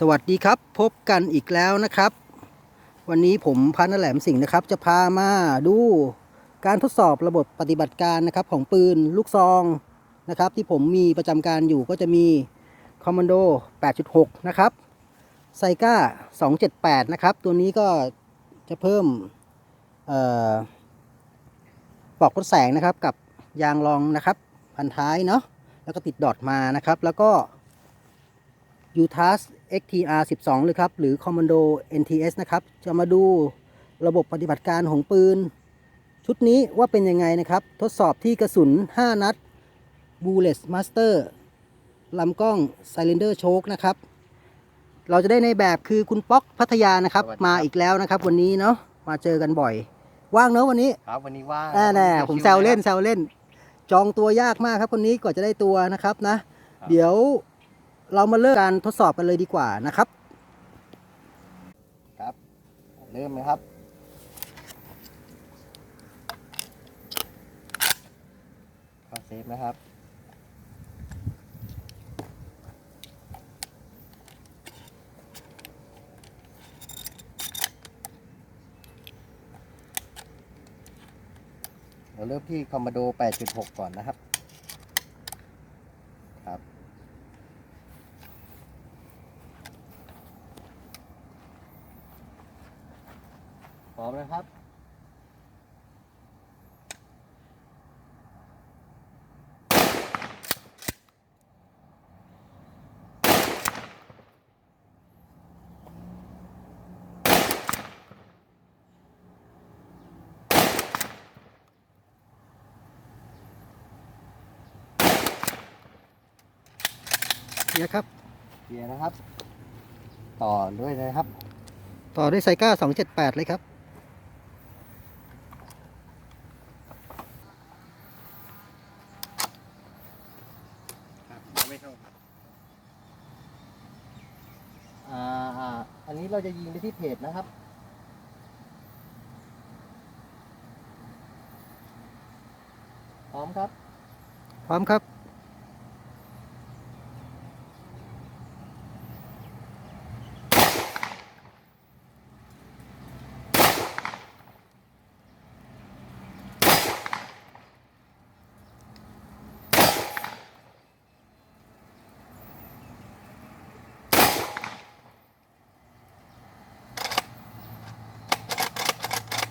สวัสดีครับพบกันอีกแล้วนะครับ วันนี้ผมพันแหลมสิงห์นะครับ จะพามาดูการทดสอบระบบปฏิบัติการนะครับของปืนลูกซองนะครับ ที่ผมมีประจำการอยู่ก็จะมีคอมมานโด8.6 นะครับไซก้า278 นะครับ ตัวนี้ก็จะเพิ่มออปลอกลดแสงนะครับกับยางรองนะครับ พันท้ายเนาะแล้วก็ติดดอทมานะครับ แล้วก็ UTAS XTR 12เลยครับ หรือ Commando NTS นะครับ จะมาดูระบบปฏิบัติการของปืน ชุดนี้ว่าเป็นยังไงนะครับ ทดสอบที่กระสุน 5 นัด Bullet Master ลำกล้อง Cylinder Choke นะครับ เราจะได้ในแบบคือคุณป๊อกพัทยานะครับสวัสดีครับมาอีกแล้วนะครับ วันนี้เนาะมาเจอกันบ่อย ว่างเนาะวันนี้ครับวันนี้ว่างแน่แน่ชิวๆผมแซวเล่นนะแซวเล่น จองตัวยากมากครับคนนี้กว่าจะได้ตัวนะครับนะ เดี๋ยว เรามาเริ่มการทดสอบกันเลยดีกว่านะครับ ครับ เริ่มไหมครับ เข้าเซฟนะครับ เราเริ่มที่คอมม d โด 8.6 ก่อนนะครับ พร้อมนะครับเนี่ยครับเคลียร์นะครับ ต่อด้วยนะครับ ต่อด้วยไซก้า278 เลยครับ ไม่เข้าอ่าอ่าอันนี้เราจะยิงไปที่เพจนะครับ พร้อมครับ พร้อมครับ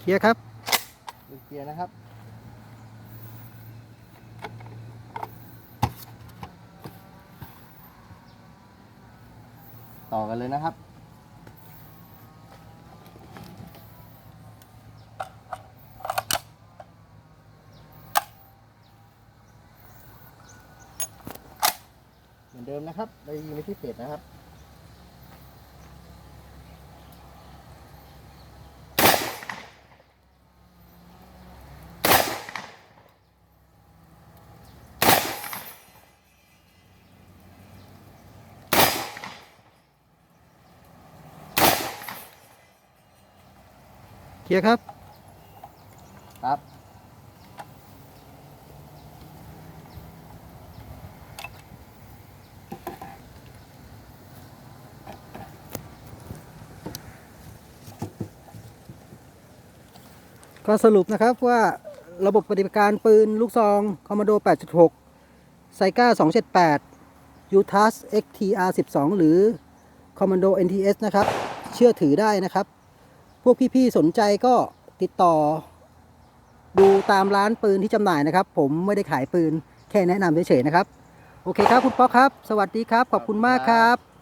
เคลียร์ครับดูเคลียร์นะครับ ต่อกันเลยนะครับเหมือนเดิมนะครับเรายิงไปที่เป็ดนะครับ เคลียร์ครับ ครับก็สรุปนะครับว่าระบบปฏิบัติการปืนลูกซองคอมม d โด 8.6 ไซก้า 278 UTAS XTR 12 หรือ Commando NTS นะครับ เชื่อถือได้นะครับ พวกพี่ๆสนใจก็ติดต่อ ดูตามร้านปืนที่จำหน่ายนะครับ ผมไม่ได้ขายปืนแค่แนะนำเฉยๆนะครับ โอเคครับคุณป๊อกครับ สวัสดีครับ ขอบคุณมากครับ